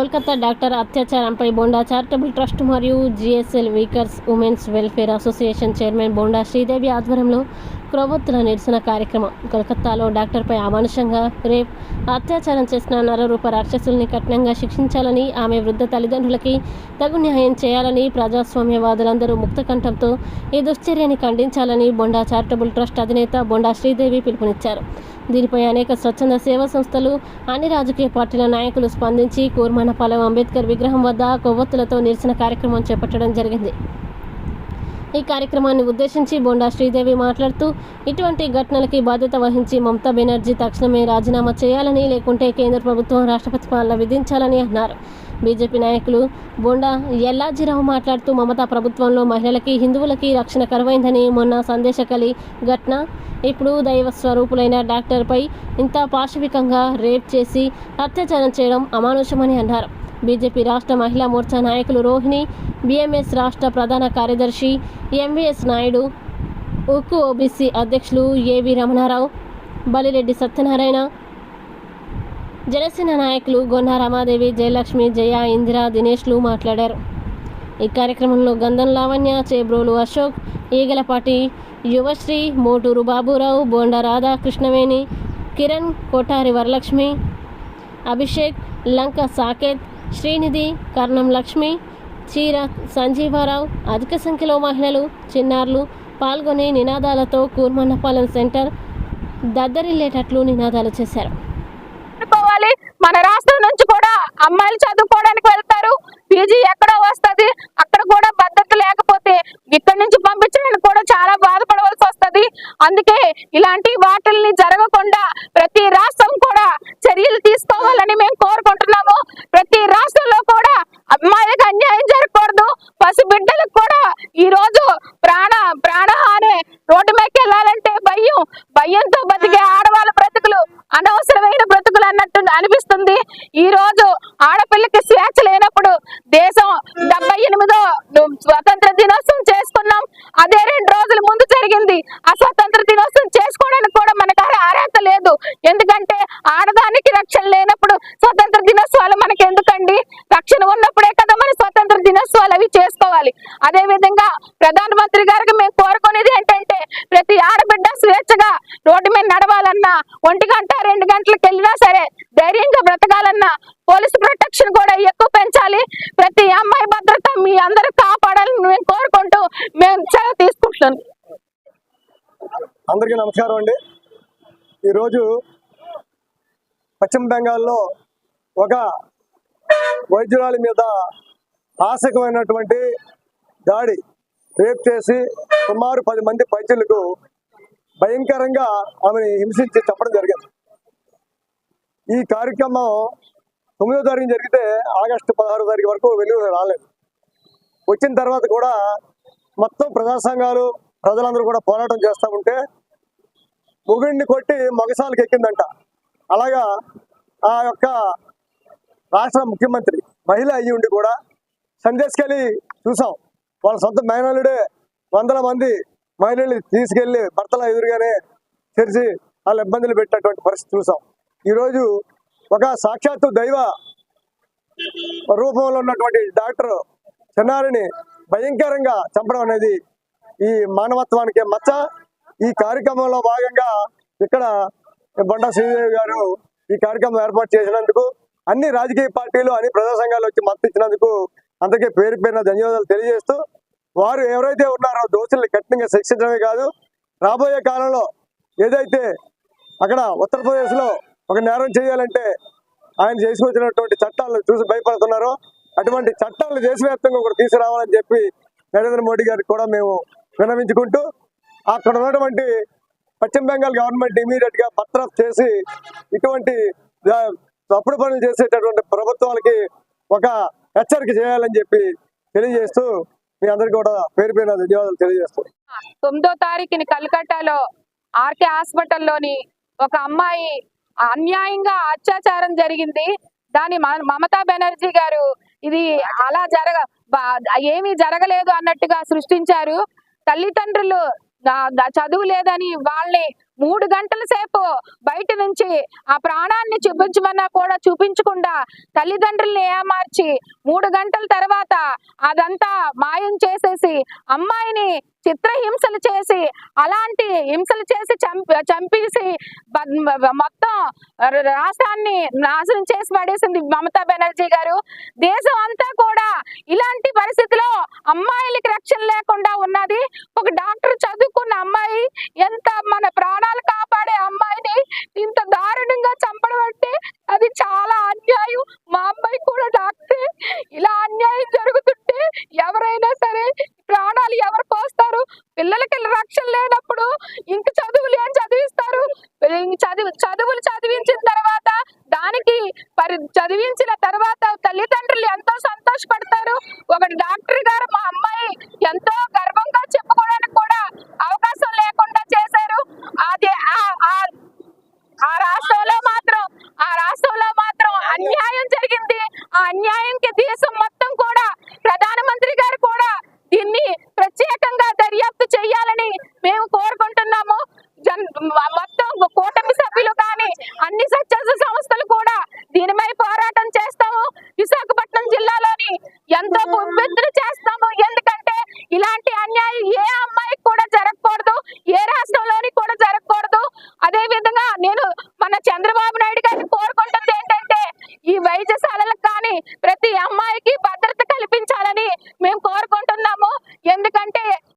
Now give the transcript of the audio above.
Kolkata doctor అత్యాచారంపై Bonda charitable trust మరియు GSL weakers women's welfare association chairman Bonda Sridevi ఆధ్వర్యంలో క్రొవ్వొత్తుల నిరసన కార్యక్రమం. కోల్కతాలో డాక్టర్పై అమానుషంగా రేప్ అత్యాచారం చేసిన నరరూప రాక్షసుల్ని కఠినంగా శిక్షించాలని ఆమె వృద్ధ తల్లిదండ్రులకి తగు న్యాయం చేయాలని ప్రజాస్వామ్యవాదులందరూ ముక్తకంఠంతో ఈ దుశ్చర్యని ఖండించాలని బొండా చారిటబుల్ ట్రస్ట్ అధినేత బొండా శ్రీదేవి పిలుపునిచ్చారు. దీనిపై అనేక స్వచ్ఛంద సేవా సంస్థలు అన్ని రాజకీయ పార్టీల నాయకులు స్పందించి కూర్మనపాలెం అంబేద్కర్ విగ్రహం వద్ద కొవ్వొత్తులతో నిరసన కార్యక్రమం చేపట్టడం జరిగింది. ఈ కార్యక్రమాన్ని ఉద్దేశించి బొండా శ్రీదేవి మాట్లాడుతూ ఇటువంటి ఘటనలకి బాధ్యత వహించి మమతా బెనర్జీ తక్షణమే రాజీనామా చేయాలని లేకుంటే కేంద్ర ప్రభుత్వం రాష్ట్రపతి పాలన విధించాలని అన్నారు. బీజేపీ నాయకులు బొండా ఎల్లాజీరావు మాట్లాడుతూ మమతా ప్రభుత్వంలో మహిళలకి హిందువులకి రక్షణ కరువైందని మొన్న సందేశకలి ఘటన. ఇప్పుడు దైవ స్వరూపులైన డాక్టర్పై ఇంత పాశవికంగా రేప్ చేసి అత్యాచారం చేయడం అమానుషమని అన్నారు. బీజేపీ రాష్ట్ర మహిళా మోర్చా నాయకులు రోహిణి బీఎంఎస్ రాష్ట్ర ప్రధాన కార్యదర్శి ఎంవీఎస్ నాయుడు ఉక్కు ఓబీసీ అధ్యక్షులు ఏవి రమణారావు బలిరెడ్డి సత్యనారాయణ జనసేన నాయకులు గొన్న రమాదేవి జయలక్ష్మి జయ ఇందిర దినేష్లు మాట్లాడారు. ఈ కార్యక్రమంలో గంధం లావణ్య చేబ్రోలు అశోక్ ఈగలపాటి యువశ్రీ మోటూరు బాబురావు బోండ రాధా కృష్ణవేణి కిరణ్ కోటారి వరలక్ష్మి అభిషేక్ లంక సాకేత్ శ్రీనిధి కర్ణం లక్ష్మి చీర సంజీవారావు అధిక సంఖ్యలో మహిళలు చిన్నారులు పాల్గొని నినాదాలతో కూర్మన్నపాలెం సెంటర్ దద్దరిల్లేటట్లు నినాదాలు చేశారు. మన రాష్ట్రం నుంచి కూడా అమ్మాయిలు చదువుకోవడానికి వెళ్తారు. పీజీ ఎక్కడో వస్తది. అక్కడ కూడా భద్రత లేకపోతే ఇక్కడి నుంచి పంపించడానికి కూడా చాలా బాధపడవలసి వస్తది. అందుకే ఇలాంటి వాటిల్ని జరగకుండా ప్రతి రాష్ట్రం కూడా చర్యలు తీసుకోవాలని మేము కోరుకుంటున్నాము. ప్రతి రాష్ట్రంలో కూడా అమ్మాయిలకు అన్యాయం జరగకూడదు. పసి దేశం డెబ్బై ఎనిమిదో స్వతంత్ర దినోత్సవం చేసుకున్నాం. అదే రెండు రోజుల ముందు జరిగింది. ఆ స్వతంత్ర దినోత్సవం చేసుకోవడానికి కూడా మనకు అర్హత లేదు. ఎందుకంటే ఆడదానికి రక్షణ లేనప్పుడు స్వతంత్ర దినోత్సవాలు మనకి ఎందుకండి? రక్షణ ఉన్నప్పుడే కదా మన స్వతంత్ర దినోత్సవాలు అవి చేసుకోవాలి. అదే విధంగా ప్రధానమంత్రి గారికి మేము కోరుకునేది ఏంటంటే ప్రతి ఆడబిడ్డ స్వేచ్ఛగా రోడ్డు మీద నడవాలన్నా ఒంటి గంట రెండు గంటలకు వెళ్ళినా సరే ధైర్యంగా బ్రతకాలన్నా పోలీసు ప్రొటెక్షన్ కూడా ఎక్కువ పెంచాలి ప్రతి అమ్మాయి భద్రత మీ అందరూ కాపాడాలని మేము కోరుకుంటూ మేము చాలా తీసుకుంటున్నాం. అందరికీ నమస్కారం అండి. ఈరోజు పశ్చిమ బెంగాల్లో ఒక వైద్యురాలి మీద ఆశకమైనటువంటి దాడి రేప్ చేసి సుమారు పది మంది వైద్యులకు భయంకరంగా ఆమెను హింసించి చెప్పడం జరిగింది. ఈ కార్యక్రమం తొమ్మిదో తారీఖు జరిగితే ఆగస్టు పదహారో తారీఖు వరకు వెలుగు రాలేదు. వచ్చిన తర్వాత కూడా మొత్తం ప్రజా సంఘాలు ప్రజలందరూ కూడా పోరాటం చేస్తూ ఉంటే మొగుడిని కొట్టి మగసాలకు ఎక్కిందంట. అలాగా ఆ యొక్క రాష్ట్ర ముఖ్యమంత్రి మహిళ అయ్యి ఉండి కూడా సందేశ్కెళ్ళి చూసాం. వాళ్ళ సొంత మేనల్లుడే వందల మంది మహిళలు తీసుకెళ్ళి భర్తల ఎదురుగానే తెరిచి వాళ్ళు ఇబ్బందులు పెట్టినటువంటి పరిస్థితి చూసాం. ఈరోజు ఒక సాక్షాత్తు దైవ రూపంలో ఉన్నటువంటి డాక్టర్ చిన్నారిని భయంకరంగా చంపడం అనేది ఈ మానవత్వానికి మచ్చ. ఈ కార్యక్రమంలో భాగంగా ఇక్కడ బొండా శ్రీదేవి గారు ఈ కార్యక్రమం ఏర్పాటు చేసినందుకు అన్ని రాజకీయ పార్టీలు అన్ని ప్రజా సంఘాలు వచ్చి మద్దతు ఇచ్చినందుకు అందుకే పేరు పేరున ధన్యవాదాలు తెలియజేస్తూ వారు ఎవరైతే ఉన్నారో దోషుల్ని కఠినంగా శిక్షించడమే కాదు రాబోయే కాలంలో ఏదైతే అక్కడ ఉత్తరప్రదేశ్లో ఒక నేరం చేయాలంటే ఆయన చేసుకొచ్చినటువంటి చట్టాలను చూసి భయపడుతున్నారు. అటువంటి చట్టాలను దేశవ్యాప్తంగా కూడా తీసుకురావాలని చెప్పి నరేంద్ర మోడీ గారికి కూడా మేము విన్నవించుకుంటూ అక్కడ ఉన్నటువంటి పశ్చిమ బెంగాల్ గవర్నమెంట్ ఇమీడియట్గా పత్రఫ్ చేసి ఇటువంటి తప్పుడు పనులు చేసేటటువంటి ప్రభుత్వాలకి ఒక హెచ్చరిక చేయాలని చెప్పి తెలియజేస్తూ మీ అందరికీ కూడా పేరు పేరు ధన్యవాదాలు తెలియజేస్తూ. తొమ్మిదో తారీఖుని కలకట్టాలో ఆర్కే హాస్పిటల్లోని ఒక అమ్మాయి అన్యాయంగా అత్యాచారం జరిగింది. దాని మ- మమతా బెనర్జీ గారు ఇది అలా జరగ ఏమీ జరగలేదు అన్నట్టుగా సృష్టించారు. తల్లిదండ్రులు చదువు లేదని వాళ్ళని మూడు గంటల సేపు బయట నుంచి ఆ ప్రాణాన్ని చూపించమన్నా కూడా చూపించకుండా తల్లిదండ్రుల్ని ఏమార్చి మూడు గంటల తర్వాత అదంతా మాయం చేసేసి అమ్మాయిని చిత్రహింసలు చేసి అలాంటి హింసలు చేసి చంపి చంపేసి మొత్తం రాష్ట్రాన్ని నాశనం చేసి పడేసింది మమతా బెనర్జీ గారు. దేశం అంతా కూడా ఇలాంటి పరిస్థితిలో అమ్మాయిలకి రక్షణ లేకుండా ఉన్నది. ఒక డాక్టర్ చదువుకున్న అమ్మాయి ఎంత మన ప్రాణాలు కాపాడే అమ్మాయిని ఇంత దారుణంగా చంపడం అంటే అది చాలా అన్యాయం. మా అమ్మాయి కూడా డాక్టరే. ఇలా అన్యాయం జరుగుతుంటే ఎవరైనా సరే ప్రాణాలు ఎవరు పోస్తారు పిల్లలకి రక్షణ లేనప్పుడు ఇంక చదువులు ఏం చదివిస్తారు? చదువు చదువులు చదివించిన తర్వాత దానికి పరి చదివించిన తర్వాత తల్లిదండ్రులు ఎంతో సంతోషపడతారు. ఒక డాక్టర్ గారు మా అమ్మాయి ఎంతో గర్వంగా చెప్పుకోవడానికి కూడా అవకాశం లేక అదే ఆ రాష్ట్రంలో మాత్రం చంద్రబాబు నాయుడు గారిని కోరుకుంటుంది ఏంటంటే ఈ వైద్య